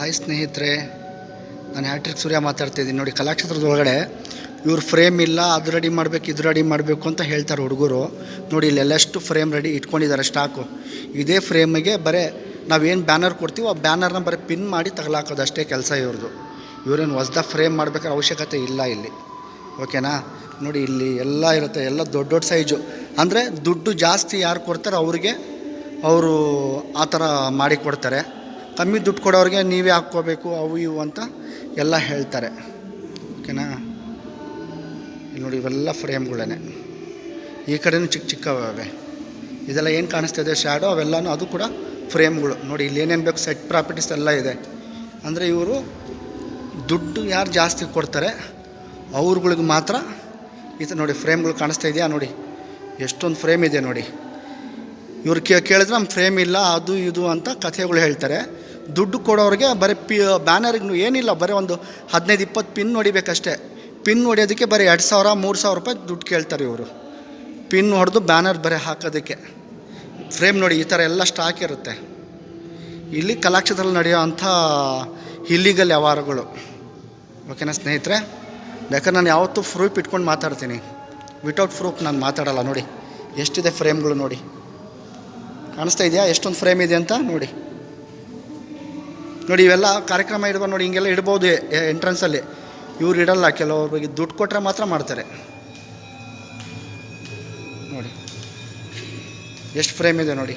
Hi ಸ್ನೇಹಿತರೆ, ನಾನು hat trick ಸೂರ್ಯ ಮಾತಾಡ್ತಿದ್ದೀನಿ ನೋಡಿ ಕಲಾಕ್ಷೇತ್ರದ ಒಳಗಡೆ ಇವ್ರು ಫ್ರೇಮ್ ಇಲ್ಲ, ಅದು ರೆಡಿ ಮಾಡಬೇಕು, ಇದು ರೆಡಿ ಮಾಡಬೇಕು ಅಂತ ಹೇಳ್ತಾರೆ ಹುಡುಗರು. ನೋಡಿ ಇಲ್ಲೆಲ್ಲಷ್ಟು ಫ್ರೇಮ್ ರೆಡಿ ಇಟ್ಕೊಂಡಿದ್ದಾರೆ ಸ್ಟಾಕು ಇದೇ ಫ್ರೇಮಿಗೆ ನಾವು ನಾವೇನು ಬ್ಯಾನರ್ ಕೊಡ್ತೀವೋ ಆ ಬ್ಯಾನರ್ನ ಬರೀ ಪಿನ್ ಮಾಡಿ ತಗಲಾಕೋದು ಅಷ್ಟೇ ಕೆಲಸ ಇವ್ರದ್ದು ಇವರೇನು ಹೊಸ್ದಾಗಿ ಫ್ರೇಮ್ ಮಾಡಬೇಕಾದ್ರೆ ಅವಶ್ಯಕತೆ ಇಲ್ಲ ಇಲ್ಲಿ. ಓಕೆನಾ? ನೋಡಿ, ಇಲ್ಲಿ ಎಲ್ಲ ಇರುತ್ತೆ, ಎಲ್ಲ ದೊಡ್ಡ ದೊಡ್ಡ ಸೈಜು ಅಂದರೆ ದುಡ್ಡು ಜಾಸ್ತಿ ಯಾರು ಕೊಡ್ತಾರೋ ಅವ್ರಿಗೆ ಅವರು ಆ ಥರ ಮಾಡಿ ಕೊಡ್ತಾರೆ. ಕಮ್ಮಿ ದುಡ್ಡು ಕೊಡೋರಿಗೆ ನೀವೇ ಹಾಕ್ಕೋಬೇಕು, ಅವು ಇವು ಅಂತ ಎಲ್ಲ ಹೇಳ್ತಾರೆ. ಓಕೆನಾ? ನೋಡಿ ಇವೆಲ್ಲ ಫ್ರೇಮ್ಗಳೇ ಈ ಕಡೆನೂ ಚಿಕ್ಕ ಚಿಕ್ಕವೇ. ಇದೆಲ್ಲ ಏನು ಕಾಣಿಸ್ತಿದೆ ಶ್ಯಾಡೋ ಅವೆಲ್ಲನೂ ಅದು ಕೂಡ ಫ್ರೇಮ್ಗಳು. ನೋಡಿ ಇಲ್ಲಿ ಏನೇನು ಬೇಕು? ಸೆಟ್ ಪ್ರಾಪರ್ಟೀಸ್ ಎಲ್ಲ ಇದೆ. ಅಂದರೆ ಇವರು ದುಡ್ಡು ಯಾರು ಜಾಸ್ತಿ ಕೊಡ್ತಾರೆ, ಅವ್ರುಗಳಿಗೆ ಮಾತ್ರ ಇದು ನೋಡಿ ಫ್ರೇಮ್ಗಳು ಕಾಣಿಸ್ತಾ ಇದೆಯಾ? ನೋಡಿ, ಎಷ್ಟೊಂದು ಫ್ರೇಮ್ ಇದೆ ನೋಡಿ. ಇವ್ರು ಕೇಳಿದ್ರೆ ನಮ್ಮ ಫ್ರೇಮ್ ಇಲ್ಲ, ಅದು ಇದು ಅಂತ ಕಥೆಗಳು ಹೇಳ್ತಾರೆ. ದುಡ್ಡು ಕೊಡೋರಿಗೆ ಬರೀ ಪಿ, ಬ್ಯಾನರ್ಗೂ ಏನಿಲ್ಲ, ಬರೀ ಒಂದು ಹದಿನೈದು, ಇಪ್ಪತ್ತು ಪಿನ್ ಹೊಡಿಬೇಕಷ್ಟೇ. ಪಿನ್ ಹೊಡಿಯೋದಕ್ಕೆ ಬರೀ ಎರಡು ಸಾವಿರ, ಮೂರು ಸಾವಿರ ರೂಪಾಯಿ ದುಡ್ಡು ಕೇಳ್ತಾರೆ ಇವರು. ಪಿನ್ ಹೊಡೆದು ಬ್ಯಾನರ್ ಬರೀ ಹಾಕೋದಕ್ಕೆ. ಫ್ರೇಮ್ ನೋಡಿ, ಈ ಥರ ಎಲ್ಲ ಸ್ಟಾಕ್ ಇರುತ್ತೆ. ಇಲ್ಲಿ ಕಲಾಕ್ಷೇತ್ರದಲ್ಲಿ ನಡೆಯೋ ಅಂಥ ಇಲ್ಲಿಗಲ್ ವ್ಯವಹಾರಗಳು. ಓಕೆನಾ ಸ್ನೇಹಿತರೆ? ಬೇಕಾದ್ರೆ ನಾನು ಯಾವತ್ತೂ ಪ್ರೂಫ್ ಇಟ್ಕೊಂಡು ಮಾತಾಡ್ತೀನಿ. ವಿತೌಟ್ ಪ್ರೂಫ್ ನಾನು ಮಾತಾಡಲ್ಲ, ನೋಡಿ. ಎಷ್ಟಿದೆ ಫ್ರೇಮ್ಗಳು ನೋಡಿ. ಕಾಣಿಸ್ತಾ ಇದೆಯಾ? ಎಷ್ಟೊಂದು ಫ್ರೇಮ್ ಇದೆ ಅಂತ ನೋಡಿ. ನೋಡಿ, ಇವೆಲ್ಲ ಕಾರ್ಯಕ್ರಮ ಇಡುವ ನೋಡಿ, ಹಿಂಗೆಲ್ಲ ಇಡ್ಬೋದು ಎಂಟ್ರೆನ್ಸಲ್ಲಿ ಇವ್ರು ಇಡಲ್ಲ, ಕೆಲವ್ರಿಗೆ ದುಡ್ಡು ಕೊಟ್ಟರೆ ಮಾತ್ರ ಮಾಡ್ತಾರೆ. ನೋಡಿ. ಎಷ್ಟು ಫ್ರೇಮ್ ಇದೆ ನೋಡಿ.